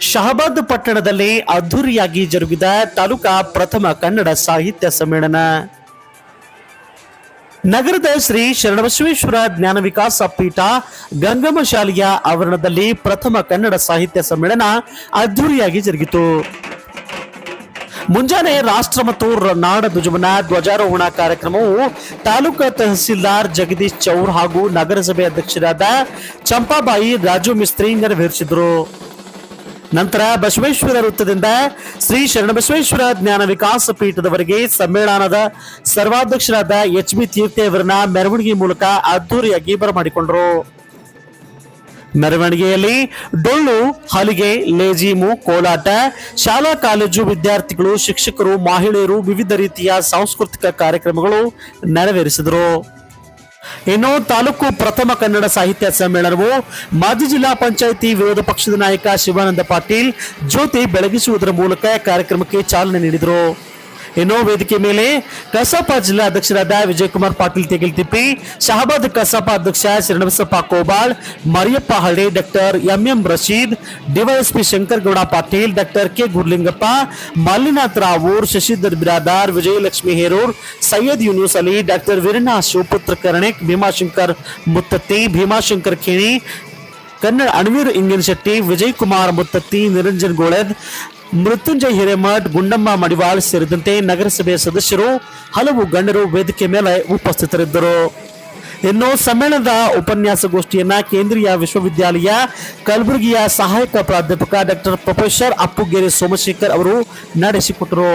ಶಹಬಾದ್ ಪಟ್ಟಣದಲ್ಲಿ ಅದ್ಧೂರಿಯಾಗಿ ಜರುಗಿದ ತಾಲೂಕಾ ಪ್ರಥಮ ಕನ್ನಡ ಸಾಹಿತ್ಯ ಸಮ್ಮೇಳನ. ನಗರದ ಶ್ರೀ ಶರಣಬಸವೇಶ್ವರ ಜ್ಞಾನ ವಿಕಾಸ ಪೀಠ ಗಂಗಮ್ಮ ಶಾಲೆಯ ಆವರಣದಲ್ಲಿ ಪ್ರಥಮ ಕನ್ನಡ ಸಾಹಿತ್ಯ ಸಮ್ಮೇಳನ ಅದ್ಧೂರಿಯಾಗಿ ಜರುಗಿತು. ಮುಂಜಾನೆ ರಾಷ್ಟ್ರ ಮತ್ತು ನಾಡ ಧ್ವಜವನ ಧ್ವಜಾರೋಹಣ ಕಾರ್ಯಕ್ರಮವು ತಾಲೂಕಾ ತಹಸೀಲ್ದಾರ್ ಜಗದೀಶ್ ಚೌರ್ ಹಾಗೂ ನಗರಸಭೆ ಅಧ್ಯಕ್ಷರಾದ ಚಂಪಾಬಾಯಿ ರಾಜು ಮಿಸ್ತ್ರಿ ನೆರವೇರಿಸಿದರು. ನಂತರ ಬಸವೇಶ್ವರ ವೃತ್ತದಿಂದ ಶ್ರೀ ಶರಣಬಸವೇಶ್ವರ ಜ್ಞಾನ ವಿಕಾಸ ಪೀಠದವರೆಗೆ ಸಮ್ಮೇಳನದ ಸರ್ವಾಧ್ಯಕ್ಷರಾದ ಎಚ್ ಬಿ ತೀರ್ಥೆಯವರನ್ನ ಮೆರವಣಿಗೆ ಮೂಲಕ ಅದ್ದೂರಿಯಾಗಿ ಬರಮಾಡಿಕೊಂಡರು. ಮೆರವಣಿಗೆಯಲ್ಲಿ ಡೊಳ್ಳು, ಹಲಿಗೆ ಲೇಜೀಮು ಕೋಲಾಟ, ಶಾಲಾ, ಕಾಲೇಜು ವಿದ್ಯಾರ್ಥಿಗಳು, ಶಿಕ್ಷಕರು, ಮಹಿಳೆಯರು ವಿವಿಧ ರೀತಿಯ ಸಾಂಸ್ಕೃತಿಕ ಕಾರ್ಯಕ್ರಮಗಳು ನೆರವೇರಿಸಿದರು. ಇನ್ನು ತಾಲೂಕು ಪ್ರಥಮ ಕನ್ನಡ ಸಾಹಿತ್ಯ ಸಮ್ಮೇಳನವು ಮಾಜಿ ಜಿಲ್ಲಾ ಪಂಚಾಯಿತಿ ವಿರೋಧ ಪಕ್ಷದ ನಾಯಕ ಶಿವಾನಂದ ಪಾಟೀಲ್ ಜ್ಯೋತಿ ಬೆಳಗಿಸುವುದರ ಮೂಲಕ ಕಾರ್ಯಕ್ರಮಕ್ಕೆ ಚಾಲನೆ ನೀಡಿದರು. ಇನ್ನು ವೇದಿಕೆ ಮೇಲೆ ಕಸಾಪ ಜಿಲ್ಲಾ ಅಧ್ಯಕ್ಷರಾದ ವಿಜಯಕುಮಾರ್ ಪಾಟೀಲ್ ತೆಗಿಲ್ತಿಪ್ಪಿ ಶಹಬಾದ್ ಕಸಾಪ ಅಧ್ಯಕ್ಷ Sharanabasappa Kobal Mariyappa Halli doctor MM Rasheed DYSP Shankaragouda Patil doctor K Gurlingappa Mallinath Ravoor Shashidhar Biradar Vijayalakshmi Heroor Syed Yunus Ali doctor Veeranna Shivaputra Karnik Bhimashankar Muttatti Bhimashankar Kheni Kannada Anaveer Ingin Shetty Vijay Kumar Muttatti Niranjan Goled Mrutyunjay Hiremath Gundamma Madiwal ಸೇರಿದಂತೆ ನಗರಸಭೆ ಸದಸ್ಯರು ಹಲವು ಗಣ್ಯರು ವೇದಿಕೆ ಮೇಲೆ ಉಪಸ್ಥಿತರಿದ್ದರು. ಇನ್ನು ಸಮ್ಮೇಳನದ ಉಪನ್ಯಾಸಗೋಷ್ಠಿಯನ್ನ ಕೇಂದ್ರೀಯ ವಿಶ್ವವಿದ್ಯಾಲಯ ಕಲಬುರಗಿಯ ಸಹಾಯಕ ಪ್ರಾಧ್ಯಾಪಕ ಡಾಕ್ಟರ್ ಪ್ರೊಫೆಸರ್ ಅಪ್ಪುಗೇರಿ ಸೋಮಶೇಖರ್ ಅವರು ನಡೆಸಿಕೊಟ್ಟರು.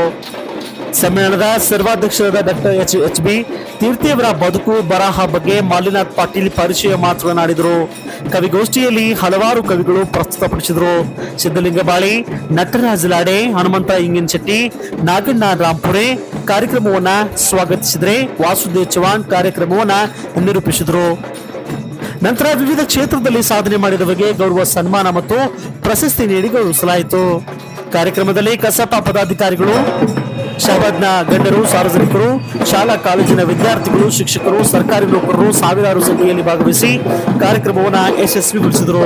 ಸಮ್ಮೇಳನದ ಸರ್ವಾಧ್ಯಕ್ಷರಾದ ಡಾಕ್ಟರ್ ಎಚ್ ಎಚ್ ಬಿ, ತೀರ್ಥಿಯವರ ಬದುಕು, ಬರಹ ಬಗ್ಗೆ ಮಾಲಿನಾಥ್ ಪಾಟೀಲ್ ಪರಿಚಯ ಮಾತನಾಡಿದರು. ಕವಿಗೋಷ್ಠಿಯಲ್ಲಿ ಹಲವಾರು ಕವಿಗಳು ಪ್ರಸ್ತುತಪಡಿಸಿದರು. ಸಿದ್ದಲಿಂಗ ಬಾಳಿ ನಟರಾಜ ಲಾಡೆ, ಹನುಮಂತ ಇಂಗಿನ್ ಶೆಟ್ಟಿ, ನಾಗಣ್ಣ ರಾಂಪುರೆ ಕಾರ್ಯಕ್ರಮವನ್ನ ಸ್ವಾಗತಿಸಿದರೆ ವಾಸುದೇವ್ ಚವಾಣ್ ಕಾರ್ಯಕ್ರಮವನ್ನ ನಿರೂಪಿಸಿದರು. ನಂತರ ವಿವಿಧ ಕ್ಷೇತ್ರದಲ್ಲಿ ಸಾಧನೆ ಮಾಡಿದವರಿಗೆ ಗೌರವ ಸನ್ಮಾನ ಮತ್ತು ಪ್ರಶಸ್ತಿ ನೀಡಿ ಗೌರವಿಸಲಾಯಿತು. ಕಾರ್ಯಕ್ರಮದಲ್ಲಿ ಕಸಾಪ ಪದಾಧಿಕಾರಿಗಳು ಶಹಬಾದ್ನ ಗಣ್ಯರು ಸಾರ್ವಜನಿಕರು ಶಾಲಾ ಕಾಲೇಜಿನ ವಿದ್ಯಾರ್ಥಿಗಳು ಶಿಕ್ಷಕರು ಸರ್ಕಾರಿ ನೌಕರರು ಸಾವಿರಾರು ಸಂಖ್ಯೆಯಲ್ಲಿ ಭಾಗವಹಿಸಿ ಕಾರ್ಯಕ್ರಮವನ್ನು ಯಶಸ್ವಿಗೊಳಿಸಿದರು.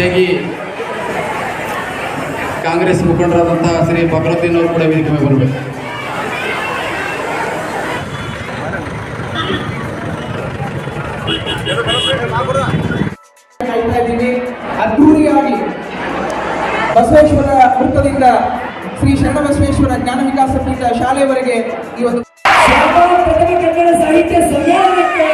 ರೀತಿಯಾಗಿ ಕಾಂಗ್ರೆಸ್ ಮುಖಂಡರಾದಂತಹ ಶ್ರೀ ಫಕ್ರುದ್ದೀನ್ ಅವರು ಕೂಡ ವೇದಿಕೆ ಮೇಲೆ ಬರಬೇಕು ಅದ್ದೂರಿಯಾಗಿ ಬಸವೇಶ್ವರ ವೃತ್ತದಿಂದ ಶ್ರೀ ಶರಣಬಸವೇಶ್ವರ ಜ್ಞಾನ ವಿಕಾಸ ಪೀಠ ಶಾಲೆಯವರೆಗೆ ಈ ಒಂದು ಕನ್ನಡ ಸಾಹಿತ್ಯ ಸಮ್ಮೇಳನಕ್ಕೆ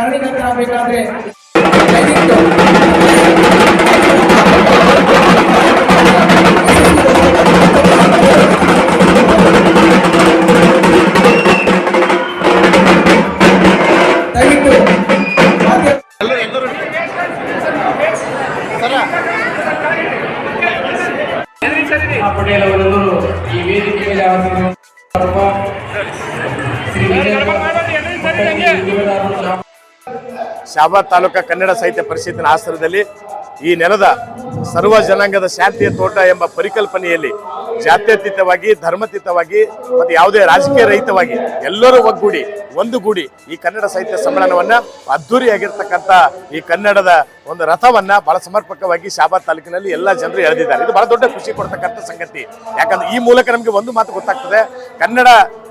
ಕಾರಣೀಕರ್ತರಾಗಬೇಕಾದ್ರೆ ಪಟೇಲ್ ಅವರನ್ನು ಈ ವೇದಿಕೆ ಮೇಲೆ ಶ್ರೀ ಶಾಬಾದ್ ತಾಲೂಕಾ ಕನ್ನಡ ಸಾಹಿತ್ಯ ಪರಿಷತ್ತಿನ ಆಶ್ರಯದಲ್ಲಿ ಈ ನೆಲದ ಸರ್ವ ಜನಾಂಗದ ಶಾಂತಿಯ ತೋಟ ಎಂಬ ಪರಿಕಲ್ಪನೆಯಲ್ಲಿ ಜಾತ್ಯತೀತವಾಗಿ, ಧರ್ಮತೀತವಾಗಿ ಮತ್ತು ಯಾವುದೇ ರಾಜಕೀಯ ರಹಿತವಾಗಿ ಎಲ್ಲರೂ ಒಗ್ಗೂಡಿ, ಒಂದು ಗೂಡಿ ಈ ಕನ್ನಡ ಸಾಹಿತ್ಯ ಸಮ್ಮೇಳನವನ್ನು ಅದ್ದೂರಿಯಾಗಿರ್ತಕ್ಕಂಥ ಈ ಕನ್ನಡದ ಒಂದು ರಥವನ್ನ ಬಹಳ ಸಮರ್ಪಕವಾಗಿ ಶಾಬಾದ್ ತಾಲೂಕಿನಲ್ಲಿ ಎಲ್ಲ ಜನರು ಎಳೆದಿದ್ದಾರೆ. ಇದು ಬಹಳ ದೊಡ್ಡ ಖುಷಿ ಕೊಡ್ತಕ್ಕಂಥ ಸಂಗತಿ. ಯಾಕಂದ್ರೆ ಈ ಮೂಲಕ ನಮಗೆ ಒಂದು ಮಾತು ಗೊತ್ತಾಗ್ತದೆ, ಕನ್ನಡ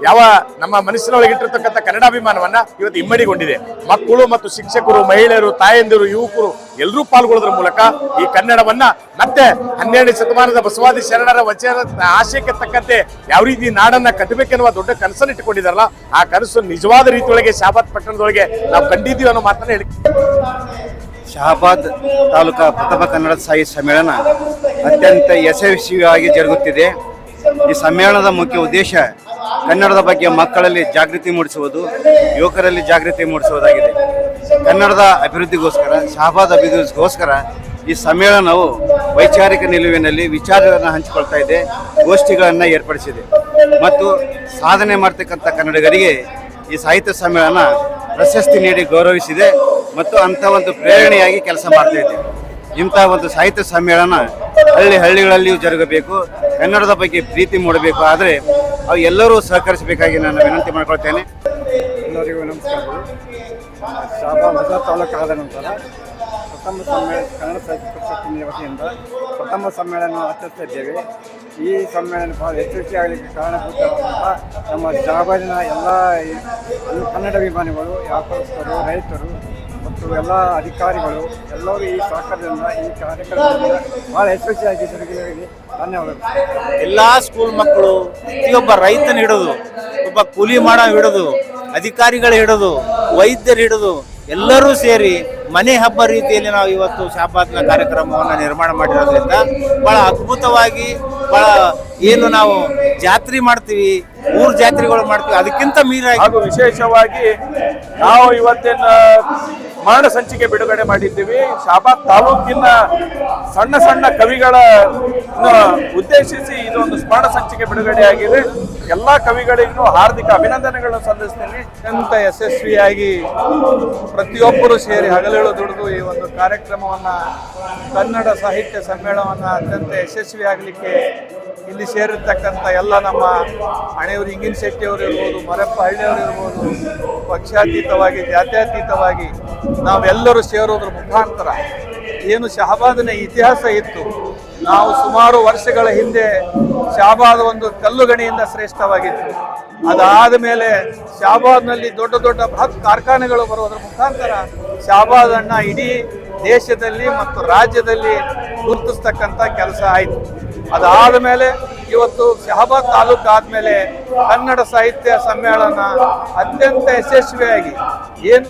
ಯಾವ ನಮ್ಮ ಮನಸ್ಸಿನೊಳಗೆ ಇಟ್ಟಿರ್ತಕ್ಕಂಥ ಕನ್ನಡಾಭಿಮಾನವನ್ನ ಇವತ್ತು ಇಮ್ಮಡಿಗೊಂಡಿದೆ. ಮಕ್ಕಳು ಮತ್ತು ಶಿಕ್ಷಕರು, ಮಹಿಳೆಯರು, ತಾಯಂದಿರು, ಯುವಕರು ಎಲ್ಲರೂ ಪಾಲ್ಗೊಳ್ಳೋದ್ರ ಮೂಲಕ ಈ ಕನ್ನಡವನ್ನ ಮತ್ತೆ ಹನ್ನೆರಡನೇ ಶತಮಾನದ ಬಸವಾದಿ ಶರಣರ ವಚನ ಆಶಯಕ್ಕೆ ತಕ್ಕಂತೆ ಯಾವ ರೀತಿ ನಾಡನ್ನ ಕಟ್ಟಬೇಕೆನ್ನುವ ದೊಡ್ಡ ಕನಸನ್ನು ಇಟ್ಟುಕೊಂಡಿದಾರಲ್ಲ ಆ ಕನಸು ನಿಜವಾದ ರೀತಿಯೊಳಗೆ ಶಾಬಾದ್ ಪಟ್ಟಣದೊಳಗೆ ನಾವು ಕಂಡಿದ್ದೀವಿ ಅನ್ನೋ ಮಾತನ್ನ ಹೇಳಿ. ಶಹಾಬಾದ್ ತಾಲೂಕಾ ಪ್ರಥಮ ಕನ್ನಡ ಸಾಹಿತ್ಯ ಸಮ್ಮೇಳನ ಅತ್ಯಂತ ಯಶಸ್ವಿಯಾಗಿ ಜರುಗುತ್ತಿದೆ. ಈ ಸಮ್ಮೇಳನದ ಮುಖ್ಯ ಉದ್ದೇಶ ಕನ್ನಡದ ಬಗ್ಗೆ ಮಕ್ಕಳಲ್ಲಿ ಜಾಗೃತಿ ಮೂಡಿಸುವುದು, ಯುವಕರಲ್ಲಿ ಜಾಗೃತಿ ಮೂಡಿಸುವುದಾಗಿದೆ. ಕನ್ನಡದ ಅಭಿವೃದ್ಧಿಗೋಸ್ಕರ, ಶಹಬಾದ್ ಅಭಿವೃದ್ಧಿಗೋಸ್ಕರ ಈ ಸಮ್ಮೇಳನವು ವೈಚಾರಿಕ ನಿಲುವಿನಲ್ಲಿ ವಿಚಾರಗಳನ್ನು ಹಂಚಿಕೊಳ್ತಾ ಇದೆ, ಗೋಷ್ಠಿಗಳನ್ನು ಏರ್ಪಡಿಸಿದೆ. ಮತ್ತು ಸಾಧನೆ ಮಾಡ್ತಕ್ಕಂಥ ಕನ್ನಡಿಗರಿಗೆ ಈ ಸಾಹಿತ್ಯ ಸಮ್ಮೇಳನ ಪ್ರಶಸ್ತಿ ನೀಡಿ ಗೌರವಿಸಿದೆ ಮತ್ತು ಅಂಥ ಒಂದು ಪ್ರೇರಣೆಯಾಗಿ ಕೆಲಸ ಮಾಡ್ತಾ ಇದೆ. ಇಂತಹ ಒಂದು ಸಾಹಿತ್ಯ ಸಮ್ಮೇಳನ ಹಳ್ಳಿ ಹಳ್ಳಿಗಳಲ್ಲಿಯೂ ಜರುಗಬೇಕು, ಕನ್ನಡದ ಬಗ್ಗೆ ಪ್ರೀತಿ ಮೂಡಬೇಕು, ಆದರೆ ಅವು ಎಲ್ಲರೂ ಸಹಕರಿಸಬೇಕಾಗಿ ನಾನು ವಿನಂತಿ ಮಾಡಿಕೊಳ್ತೇನೆ. ಎಲ್ಲರಿಗೂ ನಮಸ್ಕಾರಗಳು. ಶಾಬಾ ತಾಲೂಕು ಆದ ನಂತರ ಪ್ರಥಮ ಸಮ್ಮೇಳನ ಕನ್ನಡ ಸಾಹಿತ್ಯ ಪರಿಷತ್ತಿನ ವತಿಯಿಂದ ಪ್ರಥಮ ಸಮ್ಮೇಳನ ಆಚರಿಸ್ತಾ ಇದ್ದೇವೆ. ಈ ಸಮ್ಮೇಳನ ಬಹಳ ಯಶಸ್ವಿಯಾಗಲಿಕ್ಕೆ ಕಾರಣಭೂತವಾದಂಥ ನಮ್ಮ ಶಾಬಾದಿನ ಎಲ್ಲ ಕನ್ನಡ ಅಭಿಮಾನಿಗಳು, ವ್ಯಾಪಾರಸ್ಥರು, ರೈತರು ಮತ್ತು ಎಲ್ಲ ಅಧಿಕಾರಿಗಳು ಎಲ್ಲರೂ ಈ ಸಹಕಾರದಿಂದ ಈ ಕಾರ್ಯಕ್ರಮದಿಂದ ಬಹಳ ಯಶಸ್ವಿಯಾಗಿ ಜರುಗಿದವರಿಗೆ ಧನ್ಯವಾದಗಳು. ಎಲ್ಲ ಸ್ಕೂಲ್ ಮಕ್ಕಳು, ಪ್ರತಿಯೊಬ್ಬ ರೈತನ ಹಿಡಿದು, ಒಬ್ಬ ಕೂಲಿ ಮಾಡ ಹಿಡಿದು, ಅಧಿಕಾರಿಗಳು ಹಿಡಿದು, ವೈದ್ಯರು ಹಿಡಿದು ಎಲ್ಲರೂ ಸೇರಿ ಮನೆ ಹಬ್ಬ ರೀತಿಯಲ್ಲಿ ನಾವು ಇವತ್ತು ಶಾಬಾದ್ನ ಕಾರ್ಯಕ್ರಮವನ್ನು ನಿರ್ಮಾಣ ಮಾಡಿರೋದ್ರಿಂದ ಬಹಳ ಅದ್ಭುತವಾಗಿ ಬಹಳ ಏನು ನಾವು ಜಾತ್ರೆ ಮಾಡ್ತೀವಿ, ಊರ್ ಜಾತ್ರೆಗಳು ಮಾಡ್ತೀವಿ, ಅದಕ್ಕಿಂತ ಮೀರಾಗಿ ವಿಶೇಷವಾಗಿ ನಾವು ಇವತ್ತಿನ ಮರಣ ಸಂಚಿಕೆ ಬಿಡುಗಡೆ ಮಾಡಿದ್ದೀವಿ. ಶಾಬಾದ್ ತಾಲೂಕಿನ ಸಣ್ಣ ಸಣ್ಣ ಕವಿಗಳ ಉದ್ದೇಶಿಸಿ ಇದೊಂದು ಸ್ಮರಣ ಸಂಚಿಕೆ ಬಿಡುಗಡೆಯಾಗಿದೆ ಎಲ್ಲ ಕವಿಗಳಿಗೂ ಹಾರ್ದಿಕ ಅಭಿನಂದನೆಗಳನ್ನು ಸಲ್ಲಿಸ್ತೀನಿ. ಅತ್ಯಂತ ಯಶಸ್ವಿಯಾಗಿ ಪ್ರತಿಯೊಬ್ಬರು ಸೇರಿ ಹಗಲೇಳು ದುಡಿದು ಈ ಒಂದು ಕಾರ್ಯಕ್ರಮವನ್ನು ಕನ್ನಡ ಸಾಹಿತ್ಯ ಸಮ್ಮೇಳನವನ್ನು ಅತ್ಯಂತ ಯಶಸ್ವಿಯಾಗಲಿಕ್ಕೆ ಇಲ್ಲಿ ಸೇರಿರ್ತಕ್ಕಂಥ ಎಲ್ಲ ನಮ್ಮ ಹಣೆಯವರು ಇಂಗಿನ ಶೆಟ್ಟಿಯವರು ಇರ್ಬೋದು, ಮರಪ್ಪ ಹಳ್ಳಿಯವರು ಇರ್ಬೋದು ಪಕ್ಷಾತೀತವಾಗಿ, ಜಾತ್ಯತೀತವಾಗಿ ನಾವೆಲ್ಲರೂ ಸೇರೋದ್ರ ಮುಖಾಂತರ ಏನು ಶಹಬಾದನ ಇತಿಹಾಸ ಇತ್ತು, ನಾವು ಸುಮಾರು ವರ್ಷಗಳ ಹಿಂದೆ ಶಹಬಾದ್ ಒಂದು ಕಲ್ಲುಗಣಿಯಿಂದ ಶ್ರೇಷ್ಠವಾಗಿತ್ತು. ಅದಾದ ಮೇಲೆ ಶಹಬಾದ್ನಲ್ಲಿ ದೊಡ್ಡ ದೊಡ್ಡ ಬೃಹತ್ ಕಾರ್ಖಾನೆಗಳು ಬರುವುದರ ಮುಖಾಂತರ ಶಹಬಾದ್ ಅಣ್ಣ ಇಡೀ ದೇಶದಲ್ಲಿ ಮತ್ತು ರಾಜ್ಯದಲ್ಲಿ ಗುರುತಿಸ್ತಕ್ಕಂಥ ಕೆಲಸ ಆಯಿತು. ಅದಾದ ಮೇಲೆ ಇವತ್ತು ಶಹಬಾದ್ ತಾಲೂಕು ಆದಮೇಲೆ ಕನ್ನಡ ಸಾಹಿತ್ಯ ಸಮ್ಮೇಳನ ಅತ್ಯಂತ ಯಶಸ್ವಿಯಾಗಿ ಏನು